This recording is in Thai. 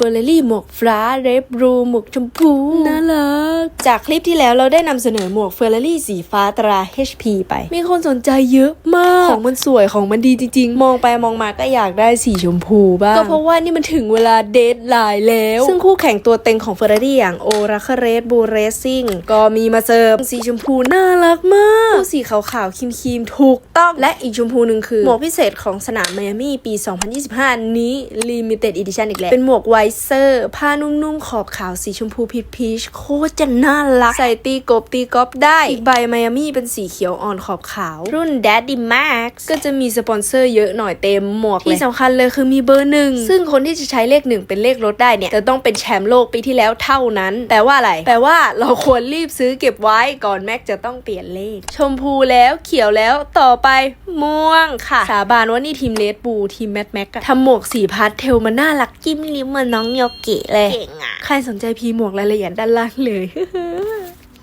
เบอร์รี่หมวกฟ้าเรดบลูหมวกชมพูน่ารักจากคลิปที่แล้วเราได้นำเสนอหมวกเฟอร์รารี่สีฟ้าตรา HP ไป มีคนสนใจเยอะมาก ของมันสวยของมันดีจริงๆ มองไปมองมาก็อยากได้สีชมพูบ้าง ก็เพราะว่านี่มันถึงเวลาเดทไลน์แล้ว ซึ่งคู่แข่งตัวเต็งของเฟอร์รารี่อย่างโอราคเรดบูเรซิ่งก็มีมาเสิร์ฟสีชมพูน่ารักมากคู่สีขาวๆครีมๆถูกต้องและอีกชมพูหนึ่งคือหมวกพิเศษของสนามไมอามี่ปี 2025 นี้ Limited Edition อีกแล้วเป็นหมวกไวเซอร์ ผ้านุ่มๆ ขอบขาวสีชมพูพีชพีชโคตรจะน่ารัก ใส่ตีกบตีกอล์ฟได้ อีกใบไมอามี่เป็นสีเขียวอ่อนขอบขาว รุ่น Daddy Max ก็จะมีสปอนเซอร์เยอะหน่อยเต็มหมวกเลยที่สำคัญเลยคือมีเบอร์หนึ่ง ซึ่งคนที่จะใช้เลขหนึ่งเป็นเลขรถได้เนี่ย จะต้องเป็นแชมป์โลกปีที่แล้วเท่านั้น แปลว่าอะไร แปลว่าเราควรรีบซื้อเก็บไว้ก่อนแม็กจะต้องเปลี่ยนเลข ชมพูแล้วเขียวแล้วต่อไป ม่วงค่ะ สาบานว่านี่ทีมเลดบูทีมแมทแม็กทำหมวกสีพาสเทลมันน่ารักจิ้มลิ้มเหมือนน้องโยเกะเลย เก่งอะ ใครสนใจพีหมวกรายละเอียดด้านล่างเลย